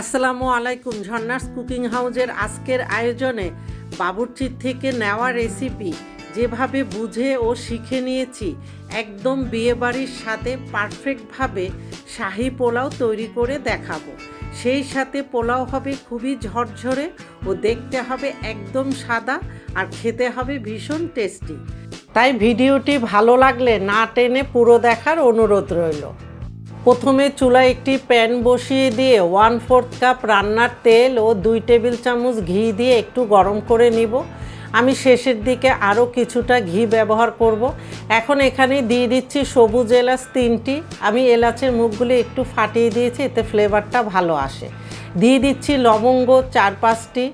আসসালামু আলাইকুম, ঝর্ণাস কুকিং হাউজের আজকের আয়োজনে বাবুর্চির থেকে নেওয়া রেসিপি যেভাবে বুঝে ও শিখে নিয়েছি, একদম বিয়েবাড়ির সাথে পারফেক্টভাবে শাহি পোলাও তৈরি করে দেখাবো। সেই সাথে পোলাও হবে খুবই ঝরঝরে ও দেখতে হবে একদম সাদা আর খেতে হবে ভীষণ টেস্টি। তাই ভিডিওটি ভালো লাগলে না টেনে পুরো দেখার অনুরোধ রইল। প্রথমে চুলায় একটি প্যান বসিয়ে দিয়ে ওয়ান ফোর্থ কাপ রান্নার তেল ও দুই টেবিল চামচ ঘি দিয়ে একটু গরম করে নিব। আমি শেষের দিকে আরও কিছুটা ঘি ব্যবহার করব। এখন এখানে দিয়ে দিচ্ছি সবুজ এলাচ তিনটি। আমি এলাচের মুখগুলি একটু ফাটিয়ে দিয়েছি, এতে ফ্লেভারটা ভালো আসে। দিয়ে দিচ্ছি লবঙ্গ চার পাঁচটি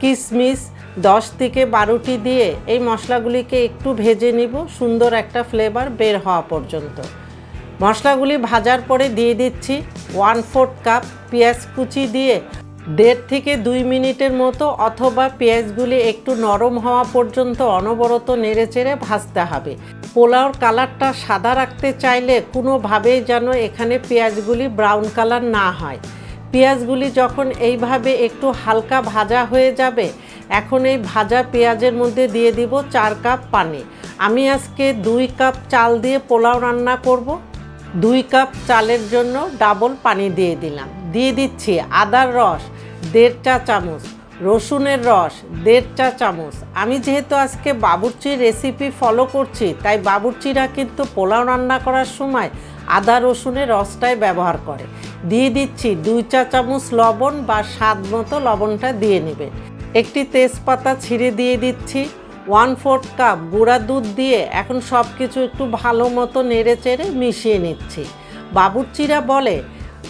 কিশমিশ দশ থেকে বারোটি দিয়ে এই মশলাগুলিকে একটু ভেজে নিব। সুন্দর একটা ফ্লেভার বের হওয়া পর্যন্ত। মশলাগুলি ভাজার পরে দিয়ে দিচ্ছি ওয়ান ফোর্থ কাপ পেঁয়াজ কুচি দিয়ে দেড় থেকে দুই মিনিটের মতো অথবা পেঁয়াজগুলি একটু নরম হওয়া পর্যন্ত অনবরত নেড়েচেড়ে ভাজতে হবে। পোলাওর কালারটা সাদা রাখতে চাইলে কোনোভাবেই যেন এখানে পেঁয়াজগুলি ব্রাউন কালার না হয়। পেঁয়াজগুলি যখন এইভাবে একটু হালকা ভাজা হয়ে যাবে, এখন এই ভাজা পেঁয়াজের মধ্যে দিয়ে দিব চার কাপ পানি। আমি আজকে দুই কাপ চাল দিয়ে পোলাও রান্না করব। দুই কাপ চালের জন্য ডাবল পানি দিয়ে দিলাম। দিয়ে দিচ্ছি আদার রস, দেড় চা চামচ, রসুনের রস, দেড় চা চামচ। আমি যেহেতু আজকে বাবুর্চির রেসিপি ফলো করছি, তাই বাবুর্চিরা কিন্তু পোলাও রান্না করার সময় আদা, রসুনের রসটাই ব্যবহার করে। দিয়ে দিচ্ছি দুই চা চামচ লবণ বা স্বাদ মতো লবণটা দিয়ে নেবেন। একটি তেজপাতা ছিঁড়ে দিয়ে দিচ্ছি। ওয়ান ফোর্থ কাপ গুঁড়া দুধ দিয়ে এখন সব কিছু একটু ভালো মতো নেড়ে চেড়ে মিশিয়ে নিচ্ছি। বাবুর্চিরা বলে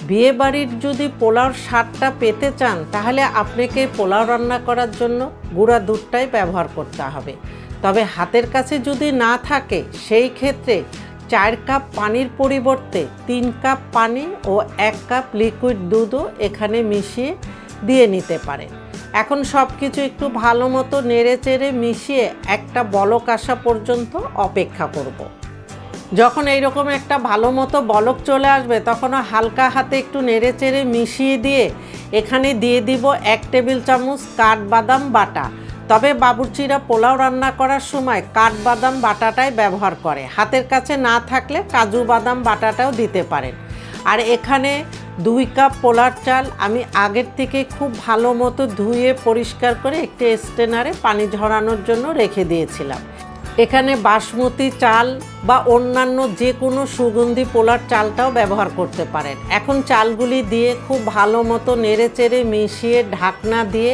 বিয়ে বাড়ির যদি পোলাওর স্বাদটা পেতে চান, তাহলে আপনাকে পোলাও রান্না করার জন্য গুঁড়া দুধটাই ব্যবহার করতে হবে। তবে হাতের কাছে যদি না থাকে, সেই ক্ষেত্রে চার কাপ পানির পরিবর্তে তিন কাপ পানি ও এক কাপ লিকুইড দুধও এখানে মিশিয়ে দিয়ে নিতে পারেন। এখন সব কিছু একটু ভালো মতো নেড়ে চেড়ে মিশিয়ে একটা বলক আসা পর্যন্ত অপেক্ষা করব। যখন এইরকম একটা ভালো মতো বলক চলে আসবে তখনও হালকা হাতে একটু নেড়ে চেড়ে মিশিয়ে দিয়ে এখানে দিয়ে দিব এক টেবিল চামচ কাঠবাদাম বাটা। তবে বাবুর্চিরা পোলাও রান্না করার সময় কাঠবাদাম বাটাটাই ব্যবহার করে। হাতের কাছে না থাকলে কাজু বাদাম বাটাটাও দিতে পারেন। আর এখানে দুই কাপ পোলার চাল আমি আগের থেকে খুব ভালো মতো ধুয়ে পরিষ্কার করে একটি স্টেনারে পানি ঝরানোর জন্য রেখে দিয়েছিলাম। এখানে বাসমতি চাল বা অন্যান্য যে কোনো সুগন্ধি পোলার চালটাও ব্যবহার করতে পারেন। এখন চালগুলি দিয়ে খুব ভালো মতো নেড়ে চেড়ে মিশিয়ে ঢাকনা দিয়ে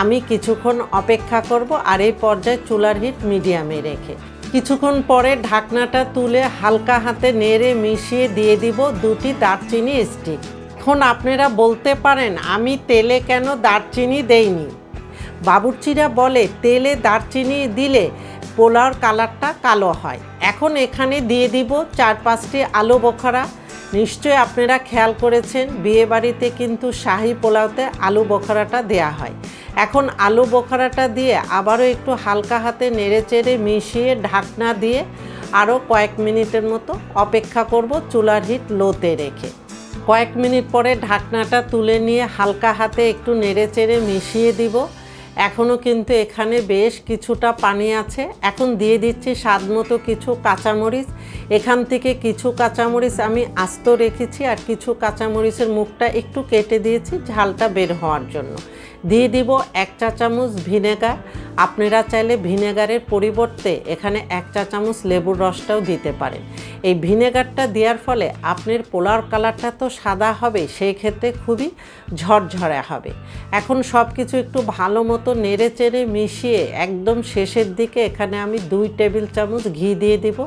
আমি কিছুক্ষণ অপেক্ষা করব আর এই পর্যায়ে চুলার হিট মিডিয়ামে রেখে। কিছুক্ষণ পরে ঢাকনাটা তুলে হালকা হাতে নেড়ে মিশিয়ে দিয়ে দিব দুটি দারচিনি স্টিক। এখন আপনারা বলতে পারেন, আমি তেলে কেন দারচিনি দেইনি? বাবুর্চিরা বলে, তেলে দারচিনি দিলে পোলাওর কালারটা কালো হয়। এখন এখানে দিয়ে দিব চার পাঁচটি আলু বোখারা। নিশ্চয়ই আপনারা খেয়াল করেছেন বিয়েবাড়িতে কিন্তু শাহি পোলাওতে আলু বোখারাটা দেয়া হয়। এখন আলু বোখারাটা দিয়ে আবারও একটু হালকা হাতে নেড়ে চেড়ে মিশিয়ে ঢাকনা দিয়ে আরও কয়েক মিনিটের মতো অপেক্ষা করব চুলার হিট লোতে রেখে। কয়েক মিনিট পরে ঢাকনাটা তুলে নিয়ে হালকা হাতে একটু নেড়ে চেড়ে মিশিয়ে দিব। এখনও কিন্তু এখানে বেশ কিছুটা পানি আছে। এখন দিয়ে দিচ্ছি স্বাদ মতো কিছু কাঁচামরিচ। এখান থেকে কিছু কাঁচামরিচ আমি আস্ত রেখেছি আর কিছু কাঁচামরিচের মুখটা একটু কেটে দিয়েছি ঝালটা বের হওয়ার জন্য। দিয়ে দিব এক চা চামচ ভিনেগার। আপনারা চাইলে ভিনেগারের পরিবর্তে এখানে এক চা চামচ লেবুর রসটাও দিতে পারেন। এই ভিনেগারটা দেওয়ার ফলে আপনার পোলার কালারটা তো সাদা হবে, সেই ক্ষেত্রে খুবই ঝরঝরে হবে। এখন সব কিছু একটু ভালো মতো নেড়ে চেড়ে মিশিয়ে একদম শেষের দিকে এখানে আমি দুই টেবিল চামচ ঘি দিয়ে দিব।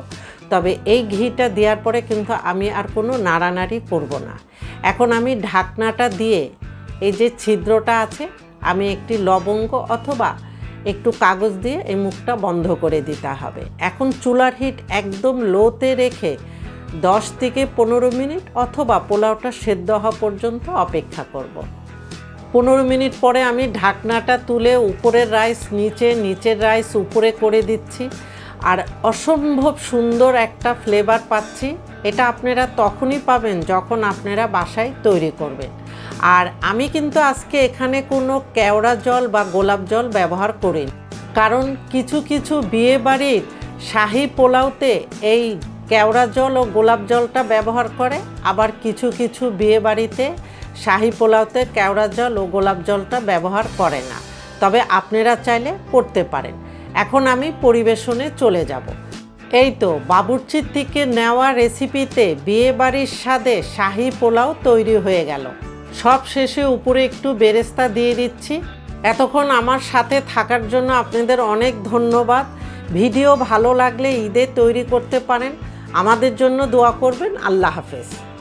তবে এই ঘিটা দেওয়ার পরে কিন্তু আমি আর কোনো নাড়ানাড়ি করব না। এখন আমি ঢাকনাটা দিয়ে এই যে ছিদ্রটা আছে আমি একটি লবঙ্গ অথবা একটু কাগজ দিয়ে এই মুখটা বন্ধ করে দিতে হবে। এখন চুলার হিট একদম লোতে রেখে দশ থেকে পনেরো মিনিট অথবা পোলাওটা সেদ্ধ হওয়া পর্যন্ত অপেক্ষা করব। পনেরো মিনিট পরে আমি ঢাকনাটা তুলে উপরের রাইস নিচে, নিচের রাইস উপরে করে দিচ্ছি। আর অসম্ভব সুন্দর একটা ফ্লেভার পাচ্ছি। এটা আপনারা তখনই পাবেন যখন আপনারা বাসায় তৈরি করবেন। আর আমি কিন্তু আজকে এখানে কোনো কেওড়া জল বা গোলাপ জল ব্যবহার করিনি। কারণ কিছু কিছু বিয়ে বাড়ির শাহি পোলাওতে এই কেওড়া জল ও গোলাপ জলটা ব্যবহার করে, আবার কিছু কিছু বিয়ে বাড়িতে শাহি পোলাওতে কেওড়া জল ও গোলাপ জলটা ব্যবহার করে না। তবে আপনারা চাইলে করতে পারেন। এখন আমি পরিবেশনে চলে যাব। এই তো বাবুর্চির থেকে নেওয়া রেসিপিতে বিয়ে বাড়ির স্বাদে শাহি পোলাও তৈরি হয়ে গেল। সব শেষে উপরে একটু বেরেস্তা দিয়ে দিচ্ছি। এতক্ষণ আমার সাথে থাকার জন্য আপনাদের অনেক ধন্যবাদ। ভিডিও ভালো লাগলে ঈদে তৈরি করতে পারেন। আমাদের জন্য দোয়া করবেন। আল্লাহ হাফেজ।